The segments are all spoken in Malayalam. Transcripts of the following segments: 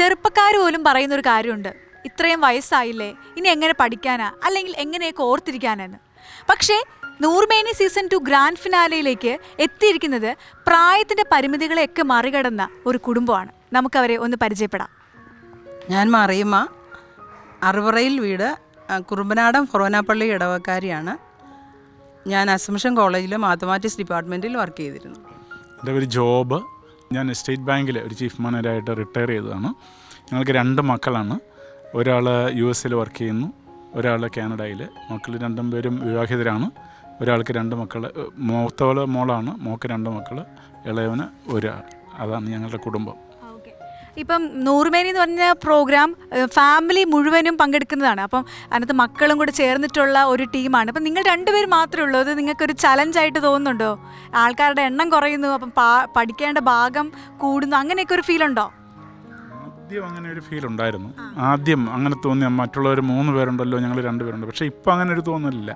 ചെറുപ്പക്കാർ പോലും പറയുന്ന ഒരു കാര്യമുണ്ട്. ഇത്രയും വയസ്സായില്ലേ ഇനി എങ്ങനെ പഠിക്കാനാ? അല്ലെങ്കിൽ എങ്ങനെയൊക്കെ ഓർത്തിരിക്കാനെന്ന്. പക്ഷേ നൂർമേനി സീസൺ ടു ഗ്രാൻഡ് ഫിനാലയിലേക്ക് എത്തിയിരിക്കുന്നത് പ്രായത്തിന്റെ പരിമിതികളെയൊക്കെ മറികടന്ന ഒരു കുടുംബമാണ്. നമുക്കവരെ ഒന്ന് പരിചയപ്പെടാം. ഞാൻ മറിയമ്മ. അറുവറയിൽ വീട് കുറുമ്പനാടം കുറുമ്പനാടൻ ഫൊറോനാപ്പള്ളി ഇടവക്കാരിയാണ്. ഞാൻ അസംഷൻ കോളേജിലെ മാത്തമാറ്റിക്സ് ഡിപ്പാർട്ട്മെന്റിൽ വർക്ക് ചെയ്തിരുന്നു. എന്റെ ഒരു ജോബ്. ഞാൻ സ്റ്റേറ്റ് ബാങ്കിൽ ഒരു ചീഫ് മാനേജറായിട്ട് റിട്ടയർ ചെയ്തതാണ്. ഞങ്ങൾക്ക് രണ്ട് മക്കളാണ്. ഒരാൾ യു എസിൽ വർക്ക് ചെയ്യുന്നു ഒരാൾ കാനഡയിൽ മക്കൾ രണ്ടും പേരും വിവാഹിതരാണ്. ഒരാൾക്ക് രണ്ട് മക്കൾ മൂത്തവൾ മോളാണ് മോക്ക് രണ്ട് മക്കൾ ഇളയവന് ഒരാൾ അതാണ് ഞങ്ങളുടെ കുടുംബം. ഇപ്പം നൂറുമേനി എന്ന് പറഞ്ഞ പ്രോഗ്രാം ഫാമിലി മുഴുവനും പങ്കെടുക്കുന്നതാണ്. അപ്പം അതിനകത്ത് മക്കളും കൂടെ ചേർന്നിട്ടുള്ള ഒരു ടീമാണ് അപ്പം നിങ്ങൾ രണ്ടുപേർ മാത്രമേ ഉള്ളൂ. അത് നിങ്ങൾക്കൊരു ചലഞ്ചായിട്ട് തോന്നുന്നുണ്ടോ? ആൾക്കാരുടെ എണ്ണം കുറയുന്നു അപ്പം പഠിക്കേണ്ട ഭാഗം കൂടുന്നു അങ്ങനെയൊക്കെ ഒരു ഫീൽ ഉണ്ടോ? ആദ്യം അങ്ങനെ ഒരു ഫീൽ ഉണ്ടായിരുന്നു. ആദ്യം അങ്ങനെ തോന്നി മറ്റുള്ളവർ മൂന്ന് പേരുണ്ടല്ലോ ഞങ്ങൾ രണ്ട് പേരുണ്ട്. പക്ഷേ ഇപ്പം അങ്ങനെ ഒരു തോന്നലില്ല.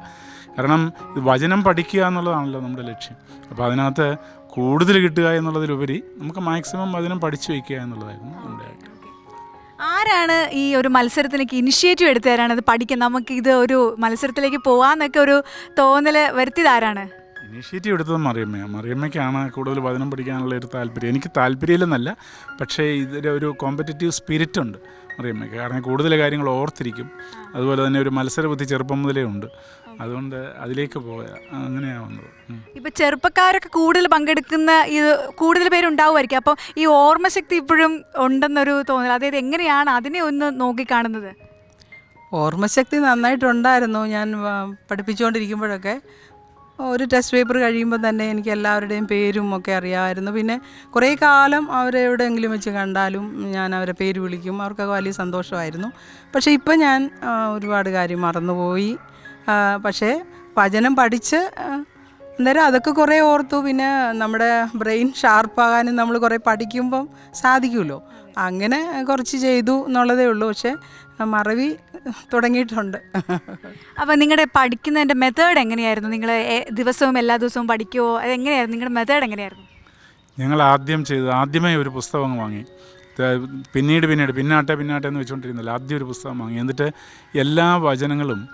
കാരണം വചനം പഠിക്കുക എന്നുള്ളതാണല്ലോ നമ്മുടെ ലക്ഷ്യം. അപ്പോൾ അതിനകത്ത് കൂടുതൽ കിട്ടുക എന്നുള്ളതിലുപരി നമുക്ക് മാക്സിമം വചനം പഠിച്ചു വയ്ക്കുക എന്നുള്ളതായിരുന്നു നമ്മുടെ ആഗ്രഹം. ആരാണ് ഈ ഒരു മത്സരത്തിലേക്ക് ഇനിഷ്യേറ്റീവ് എടുത്തു തരാണ് അത് പഠിക്കാൻ നമുക്ക് ഇത് ഒരു മത്സരത്തിലേക്ക് പോവാന്നൊക്കെ ഒരു തോന്നൽ വരുത്തിയത് ഇനിഷ്യേറ്റീവ് ഇനീഷ്യേറ്റീവ് എടുത്തത് മറിയമ്മയാണ് മറിയമ്മയ്ക്കാണ് കൂടുതൽ വചനം പഠിക്കാനുള്ള ഒരു താല്പര്യം. എനിക്ക് താല്പര്യമില്ലെന്നല്ല പക്ഷേ ഇതിന്റെ ഒരു കോമ്പറ്റേറ്റീവ് സ്പിരിറ്റ് ഉണ്ട്. മറിയമ്മയ്ക്ക് കാരണം കൂടുതൽ കാര്യങ്ങൾ ഓർത്തിരിക്കും. അതുപോലെ തന്നെ ഒരു മത്സരബുദ്ധി ചെറുപ്പം മുതലേ ഉണ്ട്. അതുകൊണ്ട് അതിലേക്ക് പോയ അങ്ങനെയാണ് വന്നത്. ഇപ്പൊ ചെറുപ്പക്കാരൊക്കെ കൂടുതൽ പങ്കെടുക്കുന്ന ഇത് കൂടുതൽ പേരുണ്ടാവുമായിരിക്കും. അപ്പം ഈ ഓർമ്മശക്തി ഇപ്പോഴും ഉണ്ടെന്നൊരു തോന്നൽ. അതായത് എങ്ങനെയാണ് അതിനെ ഒന്ന് നോക്കിക്കാണുന്നത്? ഓർമ്മശക്തി നന്നായിട്ടുണ്ടായിരുന്നു. ഞാൻ പഠിപ്പിച്ചുകൊണ്ടിരിക്കുമ്പോഴൊക്കെ. ഒരു ടെസ്റ്റ് പേപ്പർ കഴിയുമ്പോൾ തന്നെ എനിക്ക് എല്ലാവരുടെയും പേരും ഒക്കെ അറിയാമായിരുന്നു. പിന്നെ കുറേ കാലം അവരെ എവിടെയെങ്കിലും വെച്ച് കണ്ടാലും ഞാൻ അവരെ പേര് വിളിക്കും. അവർക്കൊക്കെ വലിയ സന്തോഷമായിരുന്നു. പക്ഷേ ഇപ്പം ഞാൻ ഒരുപാട് കാര്യം മറന്നുപോയി. പക്ഷേ വചനം പഠിച്ച് അന്നേരം അതൊക്കെ കുറേ ഓർത്തു. പിന്നെ നമ്മുടെ ബ്രെയിൻ ഷാർപ്പാകാനും നമ്മൾ കുറേ പഠിക്കുമ്പം സാധിക്കുമല്ലോ. അങ്ങനെ കുറച്ച് ചെയ്തു എന്നുള്ളതേ ഉള്ളൂ. പക്ഷേ മറവി തുടങ്ങിയിട്ടുണ്ട്. അപ്പോൾ നിങ്ങളുടെ പഠിക്കുന്നതിന്റെ മെത്തേഡ് എങ്ങനെയായിരുന്നു? നിങ്ങൾ ദിവസവും എല്ലാ ദിവസവും പഠിക്കുമോ അതെങ്ങനെയായിരുന്നു നിങ്ങളുടെ മെത്തേഡ് എങ്ങനെയായിരുന്നു? ഞങ്ങൾ ആദ്യം ചെയ്ത് ആദ്യമേ ഒരു പുസ്തകം വാങ്ങി. പിന്നീട് പിന്നീട് പിന്നാട്ടെ പിന്നാട്ടെ എന്ന് വെച്ചുകൊണ്ടിരുന്നില്ല ആദ്യം ഒരു പുസ്തകം വാങ്ങി. എന്നിട്ട് എല്ലാ വചനങ്ങളും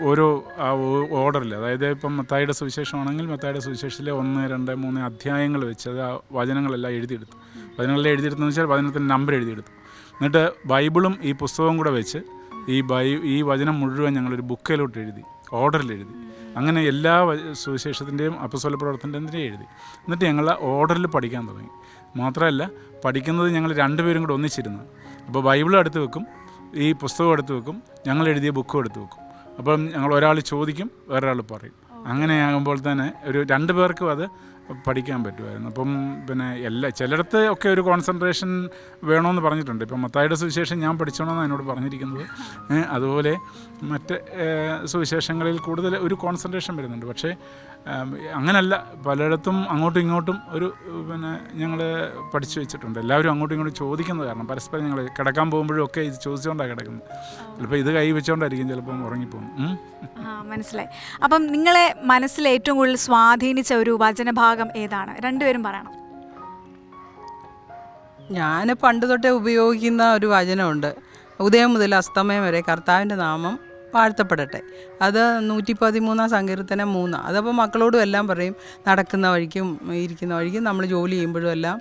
ഓരോ ആ ഓർഡറിൽ അതായത് ഇപ്പം മത്തായിയുടെ സുവിശേഷമാണെങ്കിൽ മത്തായിയുടെ സുവിശേഷത്തിലെ ഒന്ന് രണ്ട് മൂന്ന് അധ്യായങ്ങൾ വെച്ച് അത് ആ വചനങ്ങളെല്ലാം എഴുതിയെടുത്തു. വചനങ്ങളെല്ലാം എഴുതിയെടുത്തെന്ന് വെച്ചാൽ വചനത്തിന്റെ നമ്പർ എഴുതിയെടുത്തു. എന്നിട്ട് ബൈബിളും ഈ പുസ്തകവും കൂടെ വെച്ച് ഈ ബൈ ഈ വചനം മുഴുവൻ ഞങ്ങളൊരു ബുക്കിലോട്ട് എഴുതി ഓർഡറിൽ എഴുതി അങ്ങനെ എല്ലാ സുവിശേഷത്തിന്റെയും അപ്പസ്വല പ്രവർത്തനത്തിന്റെയും എഴുതി. എന്നിട്ട് ഞങ്ങൾ ഓർഡറിൽ പഠിക്കാൻ തുടങ്ങി. മാത്രമല്ല പഠിക്കുന്നത് ഞങ്ങൾ രണ്ടുപേരും കൂടെ ഒന്നിച്ചിരുന്നു. അപ്പോൾ ബൈബിളും എടുത്ത് വെക്കും ഈ പുസ്തകം എടുത്ത് വെക്കും ഞങ്ങൾ എഴുതിയ ബുക്കും എടുത്ത് വെക്കും. അപ്പം ഞങ്ങൾ ഒരാൾ ചോദിക്കും വേറൊരാൾ പറയും. അങ്ങനെ ആകുമ്പോൾ തന്നെ ഒരു രണ്ട് പേർക്കും അത് പഠിക്കാൻ പറ്റുമായിരുന്നു. അപ്പം പിന്നെ എല്ലാ ചിലയിടത്ത് ഒക്കെ ഒരു കോൺസെൻട്രേഷൻ വേണമെന്ന് പറഞ്ഞിട്ടുണ്ട്. ഇപ്പം മത്തായുടെ സുവിശേഷം ഞാൻ പഠിച്ചോണമെന്ന് എന്നോട് പറഞ്ഞിരിക്കുന്നത്. അതുപോലെ മറ്റ് സുവിശേഷങ്ങളിൽ കൂടുതൽ ഒരു കോൺസെൻട്രേഷൻ വരുന്നുണ്ട്. പക്ഷേ അങ്ങനല്ല. പലയിടത്തും അങ്ങോട്ടും ഇങ്ങോട്ടും ഒരു പിന്നെ ഞങ്ങൾ പഠിച്ചു വെച്ചിട്ടുണ്ട്. എല്ലാവരും അങ്ങോട്ടും ഇങ്ങോട്ടും ചോദിക്കുന്നത് കാരണം പരസ്പരം ഞങ്ങൾ കിടക്കാൻ പോകുമ്പോഴും ഒക്കെ ഇത് ചോദിച്ചുകൊണ്ടാണ് കിടക്കുന്നത്. ചിലപ്പോൾ ഇത് കൈ വെച്ചുകൊണ്ടായിരിക്കും ചിലപ്പം ഉറങ്ങിപ്പോകും. മനസ്സിലായി. അപ്പം നിങ്ങളെ മനസ്സിൽ ഏറ്റവും കൂടുതൽ സ്വാധീനിച്ച ഒരു വചനഭാഗം ഏതാണ്? രണ്ടുപേരും പറയണം. ഞാൻ പണ്ട് തൊട്ടേ ഉപയോഗിക്കുന്ന ഒരു വചനമുണ്ട്. ഉദയം മുതൽ അസ്തമയം വരെ കർത്താവിന്റെ നാമം വാഴ്ത്തപ്പെടട്ടെ അത് നൂറ്റി പതിമൂന്നാം സങ്കീർത്തനം മൂന്ന്. അതപ്പോൾ മക്കളോടും എല്ലാം പറയും നടക്കുന്ന വഴിക്കും ഇരിക്കുന്ന വഴിക്കും നമ്മൾ ജോലി ചെയ്യുമ്പോഴും എല്ലാം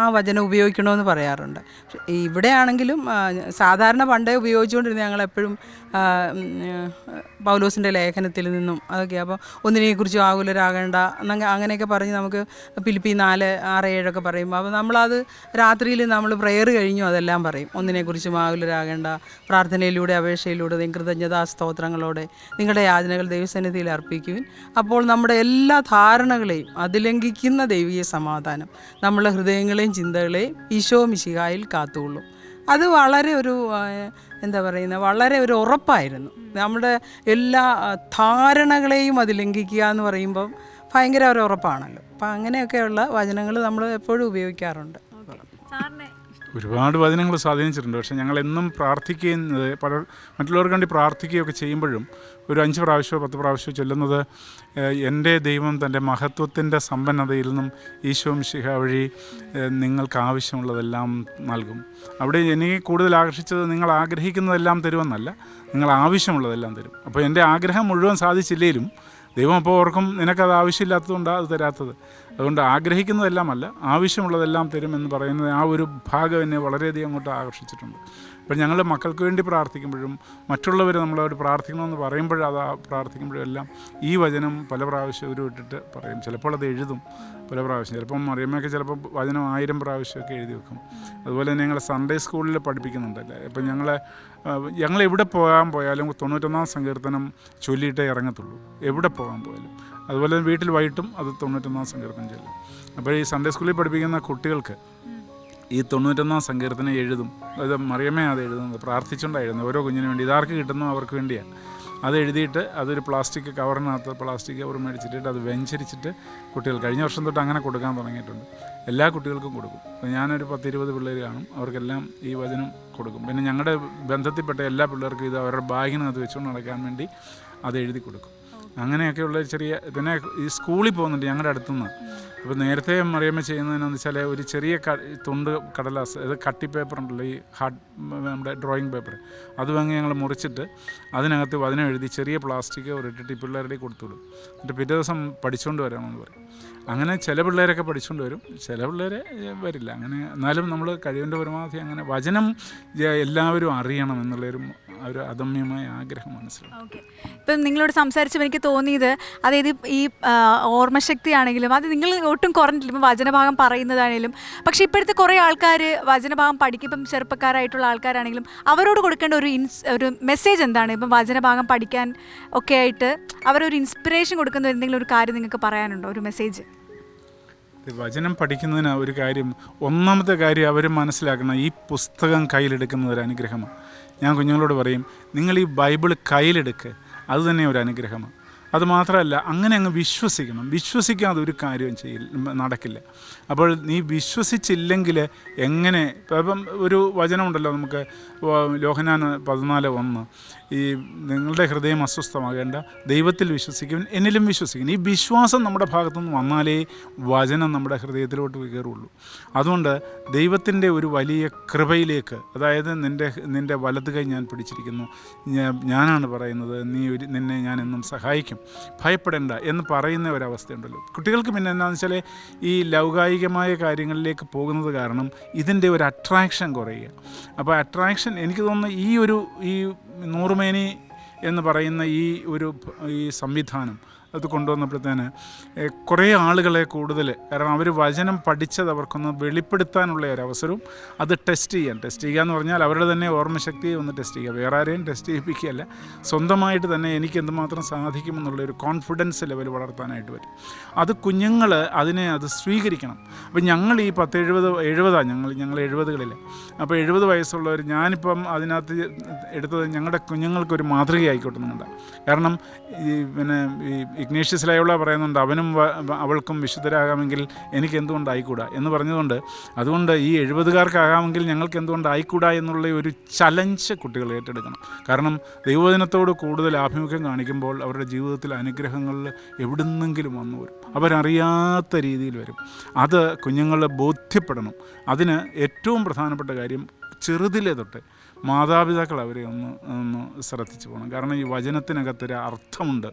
ആ വചനം ഉപയോഗിക്കണമെന്ന് പറയാറുണ്ട്. ഇവിടെയാണെങ്കിലും സാധാരണ പണ്ടേ ഉപയോഗിച്ചുകൊണ്ടിരുന്ന ഞങ്ങളെപ്പോഴും പൗലോസിന്റെ ലേഖനത്തിൽ നിന്നും അതൊക്കെ. അപ്പോൾ ഒന്നിനെക്കുറിച്ചും ആകുലരാകേണ്ട എന്നൊക്കെ അങ്ങനെയൊക്കെ പറഞ്ഞ് നമുക്ക് പിലിപ്പി നാല് ആറ് ഏഴൊക്കെ പറയുമ്പോൾ അപ്പോൾ നമ്മളത് രാത്രിയിൽ നമ്മൾ പ്രെയർ കഴിഞ്ഞു അതെല്ലാം പറയും. ഒന്നിനെക്കുറിച്ചും ആകുലരാകേണ്ട പ്രാർത്ഥനയിലൂടെ അപേക്ഷയിലൂടെ കൃതജ്ഞതാ സ്തോത്രങ്ങളോടെ നിങ്ങളുടെ യാചനകൾ ദൈവസന്നിധിയിൽ അർപ്പിക്കുവിൻ. അപ്പോൾ നമ്മുടെ എല്ലാ ധാരണകളെയും അതിലംഘിക്കുന്ന ദൈവീയ സമാധാനം നമ്മളെ ഹൃദയങ്ങളെയും ചിന്തകളെയും ഈശോ മിശിഹായിൽ കാത്തുകൊള്ളും. അത് വളരെ ഒരു എന്താ പറയുന്നത് വളരെ ഒരു ഉറപ്പായിരുന്നു. നമ്മുടെ എല്ലാ ധാരണകളെയും അത് ലംഘിക്കുക എന്ന് പറയുമ്പം ഭയങ്കര ഒരു ഉറപ്പാണല്ലോ. അപ്പം അങ്ങനെയൊക്കെയുള്ള വചനങ്ങൾ നമ്മൾ എപ്പോഴും ഉപയോഗിക്കാറുണ്ട്. ഒരുപാട് വചനങ്ങൾ സ്വാധീനിച്ചിട്ടുണ്ട്. പക്ഷേ ഞങ്ങൾ എന്നും പ്രാർത്ഥിക്കുന്നത് പല മറ്റുള്ളവർക്ക് വേണ്ടി പ്രാർത്ഥിക്കുകയൊക്കെ ചെയ്യുമ്പോഴും ഒരു അഞ്ച് പ്രാവശ്യമോ പത്ത് പ്രാവശ്യമോ ചൊല്ലുന്നത് എന്റെ ദൈവം തന്റെ മഹത്വത്തിന്റെ സമ്പന്നതയിൽ നിന്നും ഈശോ മിശിഹ വഴി നിങ്ങൾക്ക് ആവശ്യമുള്ളതെല്ലാം നൽകും. അവിടെ എനിക്ക് കൂടുതൽ ആകർഷിച്ചത് നിങ്ങൾ ആഗ്രഹിക്കുന്നതെല്ലാം തരുമെന്നല്ല നിങ്ങൾ ആവശ്യമുള്ളതെല്ലാം തരും. അപ്പോൾ എന്റെ ആഗ്രഹം മുഴുവൻ സാധിച്ചില്ലെങ്കിലും ദൈവം അപ്പോൾ ഓർക്കും നിനക്കത് ആവശ്യമില്ലാത്തതുകൊണ്ടാണ് അത് തരാത്തത്. അതുകൊണ്ട് ആഗ്രഹിക്കുന്നതെല്ലാം അല്ല ആവശ്യമുള്ളതെല്ലാം തരുമെന്ന് പറയുന്നത് ആ ഒരു ഭാഗം എന്നെ വളരെയധികം അങ്ങോട്ട് ആകർഷിച്ചിട്ടുണ്ട്. അപ്പം ഞങ്ങൾ മക്കൾക്ക് വേണ്ടി പ്രാർത്ഥിക്കുമ്പോഴും മറ്റുള്ളവർ നമ്മളോട് പ്രാർത്ഥിക്കണമെന്ന് പറയുമ്പോഴും അത് പ്രാർത്ഥിക്കുമ്പോഴും എല്ലാം ഈ വചനം പല പ്രാവശ്യം ഒരു ഇട്ടിട്ട് പറയും. ചിലപ്പോൾ അത് എഴുതും പല പ്രാവശ്യം. ചിലപ്പം മറിയമ്മയൊക്കെ ചിലപ്പോൾ വചനം ആയിരം പ്രാവശ്യമൊക്കെ എഴുതി വെക്കും. അതുപോലെ തന്നെ ഞങ്ങളെ സൺഡേ സ്കൂളിൽ പഠിപ്പിക്കുന്നുണ്ടല്ലേ? ഇപ്പം ഞങ്ങളെ ഞങ്ങൾ എവിടെ പോകാൻ പോയാലും തൊണ്ണൂറ്റൊന്നാം സങ്കീർത്തനം ചൊല്ലിയിട്ടേ ഇറങ്ങത്തുള്ളൂ. എവിടെ പോകാൻ പോയാലും. അതുപോലെ തന്നെ വീട്ടിൽ വൈകിട്ടും അത് തൊണ്ണൂറ്റൊന്നാം സങ്കീർത്തനം ചൊല്ലും അപ്പോൾ ഈ സൺഡേ സ്കൂളിൽ പഠിപ്പിക്കുന്ന കുട്ടികൾക്ക് ഈ തൊണ്ണൂറ്റൊന്നാം സങ്കീർത്തനം എഴുതും. അത് മറിയമേ അത് എഴുതുന്നത് പ്രാർത്ഥിച്ചുകൊണ്ടാണ് എഴുതുന്നത് ഓരോ കുഞ്ഞിന് വേണ്ടി. ഇതാർക്ക് കിട്ടുന്നു അവർക്ക് വേണ്ടിയാണ്. അത് എഴുതിയിട്ട് അതൊരു പ്ലാസ്റ്റിക് കവറിനകത്ത് പ്ലാസ്റ്റിക് കവർ മേടിച്ചിട്ട് അത് വെഞ്ചരിച്ചിട്ട് കുട്ടികൾ കഴിഞ്ഞ വർഷം തൊട്ട് അങ്ങനെ കൊടുക്കാൻ തുടങ്ങിയിട്ടുണ്ട്. എല്ലാ കുട്ടികൾക്കും കൊടുക്കും. അപ്പോൾ ഞാനൊരു പത്തിരുപത് പിള്ളേർ കാണും. അവർക്കെല്ലാം ഈ വചനം കൊടുക്കും. പിന്നെ ഞങ്ങളുടെ ബന്ധത്തിൽപ്പെട്ട എല്ലാ പിള്ളേർക്കും ഇത് അവരുടെ ബാഗിനകത്ത് വെച്ചുകൊണ്ട് നടക്കാൻ വേണ്ടി അത് എഴുതി കൊടുക്കും. അങ്ങനെയൊക്കെയുള്ള ചെറിയ പിന്നെ ഈ സ്കൂളിൽ പോകുന്നുണ്ട് ഞങ്ങളുടെ അടുത്തുനിന്ന്. അപ്പോൾ നേരത്തെ മറിയമ്മ ചെയ്യുന്നതെന്നു വെച്ചാൽ ഒരു ചെറിയ തുണ്ട് കടലാസ് അത് കട്ടി പേപ്പർ ഉണ്ടല്ലോ ഈ ഹാർഡ് നമ്മുടെ ഡ്രോയിങ് പേപ്പർ അത് വാങ്ങി ഞങ്ങൾ മുറിച്ചിട്ട് അതിനകത്ത് വചനം എഴുതി ചെറിയ പ്ലാസ്റ്റിക് ഒരിട്ടിട്ട് ഈ പിള്ളേരുടെ കൊടുത്തുവിടും എന്നിട്ട് പിറ്റേ ദിവസം പഠിച്ചുകൊണ്ട് വരാമെന്ന് പറയും. അങ്ങനെ ചില പിള്ളേരൊക്കെ പഠിച്ചുകൊണ്ട് വരും. ചില പിള്ളേരെ വരില്ല. അങ്ങനെ എന്നാലും നമ്മൾ കഴിവിന്റെ പരമാവധി അങ്ങനെ വചനം എല്ലാവരും അറിയണം എന്നുള്ളൊരു ഒരു അദമ്യമായ ആഗ്രഹം മനസ്സിലാക്കും ഇപ്പം നിങ്ങളോട് സംസാരിച്ചപ്പോൾ എനിക്ക് തോന്നിയത് അതായത് ഈ ഓർമ്മശക്തി ആണെങ്കിലും അത് നിങ്ങൾ ഒട്ടും കുറഞ്ഞില്ല ഇപ്പം വചനഭാഗം പറയുന്നതാണെങ്കിലും പക്ഷെ ഇപ്പോഴത്തെ കുറേ ആൾക്കാർ വചനഭാഗം പഠിക്കും. ചെറുപ്പക്കാരായിട്ടുള്ള ആൾക്കാരാണെങ്കിലും അവരോട് കൊടുക്കേണ്ട ഒരു ഇൻസ് ഒരു മെസ്സേജ് എന്താണ്? ഇപ്പം വചനഭാഗം പഠിക്കാൻ ഒക്കെ ആയിട്ട് അവരൊരു ഇൻസ്പിറേഷൻ കൊടുക്കുന്ന എന്തെങ്കിലും ഒരു കാര്യം നിങ്ങൾക്ക് പറയാനുണ്ടോ? ഒരു മെസ്സേജ്. വചനം പഠിക്കുന്നതിന് ഒരു കാര്യം ഒന്നാമത്തെ കാര്യം അവർ മനസ്സിലാക്കണം ഈ പുസ്തകം കയ്യിലെടുക്കുന്നത് ഒരു അനുഗ്രഹമാണ്. ഞാൻ കുഞ്ഞുങ്ങളോട് പറയും നിങ്ങൾ ഈ ബൈബിൾ കയ്യിലെടുക്ക്. അതുതന്നെ ഒരു അനുഗ്രഹമാണ്. അത് മാത്രമല്ല അങ്ങനെ അങ്ങ് വിശ്വസിക്കണം. വിശ്വസിക്കാതെ ഒരു കാര്യവും ചെയ്യില്ല നടക്കില്ല. അപ്പോൾ നീ വിശ്വസിച്ചില്ലെങ്കിൽ എങ്ങനെ ഇപ്പം ഒരു വചനമുണ്ടല്ലോ നമുക്ക് ലോഹനാൻ പതിനാല് ഒന്ന് ഈ നിങ്ങളുടെ ഹൃദയം അസ്വസ്ഥമാകേണ്ട ദൈവത്തിൽ വിശ്വസിക്കും എന്നിലും വിശ്വസിക്കും. ഈ വിശ്വാസം നമ്മുടെ ഭാഗത്തുനിന്ന് വന്നാലേ വചനം നമ്മുടെ ഹൃദയത്തിലോട്ട് കയറുള്ളൂ. അതുകൊണ്ട് ദൈവത്തിന്റെ ഒരു വലിയ കൃപയിലേക്ക് അതായത് നിന്റെ നിന്റെ വലത് കൈ ഞാൻ പിടിച്ചിരിക്കുന്നു ഞാനാണ് പറയുന്നത് നീ ഒരു നിന്നെ ഞാൻ എന്നും സഹായിക്കും. ഭയപ്പെടേണ്ട എന്ന് പറയുന്ന ഒരവസ്ഥയുണ്ടല്ലോ. കുട്ടികൾക്ക് പിന്നെ എന്താണെന്ന് വെച്ചാൽ ഈ ലൗകായികമായ കാര്യങ്ങളിലേക്ക് പോകുന്നത് കാരണം ഇതിന്റെ ഒരു അട്രാക്ഷൻ കുറയുക. അപ്പോൾ അട്രാക്ഷൻ എനിക്ക് തോന്നുന്നു ഈ ഒരു ഈ നൂറുമേനി എന്ന് പറയുന്ന ഈ ഒരു ഈ സംവിധാനം അത് കൊണ്ടുവന്നപ്പോഴത്തേന് കുറേ ആളുകളെ കൂടുതൽ കാരണം അവർ വചനം പഠിച്ചത് അവർക്കൊന്ന് വെളിപ്പെടുത്താനുള്ള ഒരു അവസരവും അത് ടെസ്റ്റ് ചെയ്യാൻ ടെസ്റ്റ് ചെയ്യുക എന്ന് പറഞ്ഞാൽ അവരുടെ തന്നെ ഓർമ്മശക്തിയെ ഒന്ന് ടെസ്റ്റ് ചെയ്യുക വേറെ ആരെയും ടെസ്റ്റ് ചെയ്യിപ്പിക്കുകയല്ല സ്വന്തമായിട്ട് തന്നെ എനിക്ക് എന്തുമാത്രം സാധിക്കുമെന്നുള്ള ഒരു കോൺഫിഡൻസ് ലെവൽ വളർത്താനായിട്ട് വരും അത് കുഞ്ഞുങ്ങൾ അതിനെ അത് സ്വീകരിക്കണം. അപ്പം ഞങ്ങൾ ഈ പത്ത് എഴുപത് എഴുപതാണ് ഞങ്ങൾ ഞങ്ങൾ എഴുപതുകളിൽ അപ്പോൾ എഴുപത് വയസ്സുള്ളവർ ഞാനിപ്പം അതിനകത്ത് എടുത്തത് ഞങ്ങളുടെ കുഞ്ഞുങ്ങൾക്കൊരു മാതൃകയായിക്കോട്ടെ നിങ്ങളുടെ കാരണം ഈ പിന്നെ ഈ ഇഗ്നേഷ്യസ് ലയോള പറയുന്നുണ്ട് അവനും അവൾക്കും വിശുദ്ധരാകാമെങ്കിൽ എനിക്ക് എന്തുകൊണ്ട് ആയിക്കൂടാ എന്ന് പറഞ്ഞതുകൊണ്ട് അതുകൊണ്ട് ഈ എഴുപതുകാർക്കാകാമെങ്കിൽ ഞങ്ങൾക്ക് എന്തുകൊണ്ട് ആയിക്കൂടാ എന്നുള്ള ഒരു ചലഞ്ച് കുട്ടികൾ ഏറ്റെടുക്കണം. കാരണം ദൈവദിനത്തോട് കൂടുതൽ ആഭിമുഖ്യം കാണിക്കുമ്പോൾ അവരുടെ ജീവിതത്തിൽ അനുഗ്രഹങ്ങളിൽ എവിടുന്നെങ്കിലും വന്നു വരും. അവരറിയാത്ത രീതിയിൽ വരും. അത് കുഞ്ഞുങ്ങൾ ബോധ്യപ്പെടണം. അതിന് ഏറ്റവും പ്രധാനപ്പെട്ട കാര്യം ചെറുതിലെ തൊട്ട് മാതാപിതാക്കൾ അവരെ ഒന്ന് ഒന്ന് ശ്രദ്ധിച്ചു പോകണം. കാരണം ഈ വചനത്തിനകത്തൊരു അർത്ഥമുണ്ട്.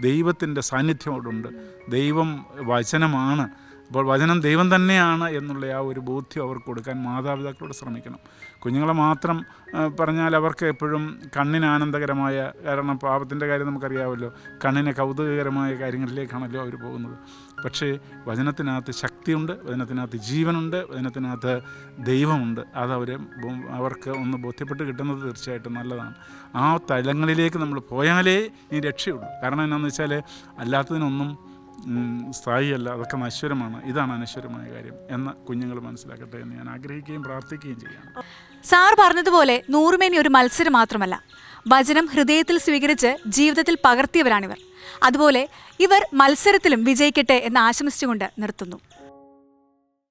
ദൈവത്തിന്റെ സാന്നിധ്യം അവിടുണ്ട്. ദൈവം വചനമാണ് അപ്പോൾ വചനം ദൈവം തന്നെയാണ് എന്നുള്ള ആ ഒരു ബോധ്യം അവർക്ക് കൊടുക്കാൻ മാതാപിതാക്കളോട് ശ്രമിക്കണം. കുഞ്ഞുങ്ങളെ മാത്രം പറഞ്ഞാൽ അവർക്ക് എപ്പോഴും കണ്ണിന് ആനന്ദകരമായ കാരണം പാപത്തിന്റെ കാര്യം നമുക്കറിയാമല്ലോ. കണ്ണിന് കൗതുകകരമായ കാര്യങ്ങളിലേക്കാണല്ലോ അവർ പോകുന്നത്. പക്ഷേ വചനത്തിനകത്ത് ശക്തിയുണ്ട് വചനത്തിനകത്ത് ജീവനുണ്ട് വചനത്തിനകത്ത് ദൈവമുണ്ട്. അത് അവരെ അവർക്ക് ഒന്ന് ബോധ്യപ്പെട്ട് കിട്ടുന്നത് തീർച്ചയായിട്ടും നല്ലതാണ്. ആ തലങ്ങളിലേക്ക് നമ്മൾ പോയാലേ ഈ രക്ഷയുള്ളൂ. കാരണം എന്നാന്ന് വെച്ചാൽ അല്ലാത്തതിനൊന്നും സ്ഥായിയല്ല അതൊക്കെ നശ്വരമാണ്. ഇതാണ് അനശ്വരമായ കാര്യം എന്ന് കുഞ്ഞുങ്ങൾ മനസ്സിലാക്കട്ടെ എന്ന് ഞാൻ ആഗ്രഹിക്കുകയും പ്രാർത്ഥിക്കുകയും ചെയ്യാം സാർ പറഞ്ഞതുപോലെ നൂറുമേനി ഒരു മത്സരം മാത്രമല്ല വചനം ഹൃദയത്തിൽ സ്വീകരിച്ച് ജീവിതത്തിൽ പകർത്തിയവരാണിവർ. അതുപോലെ ഇവർ മത്സരത്തിലും വിജയിക്കട്ടെ എന്ന് ആശംസിച്ചുകൊണ്ട് നിർത്തുന്നു.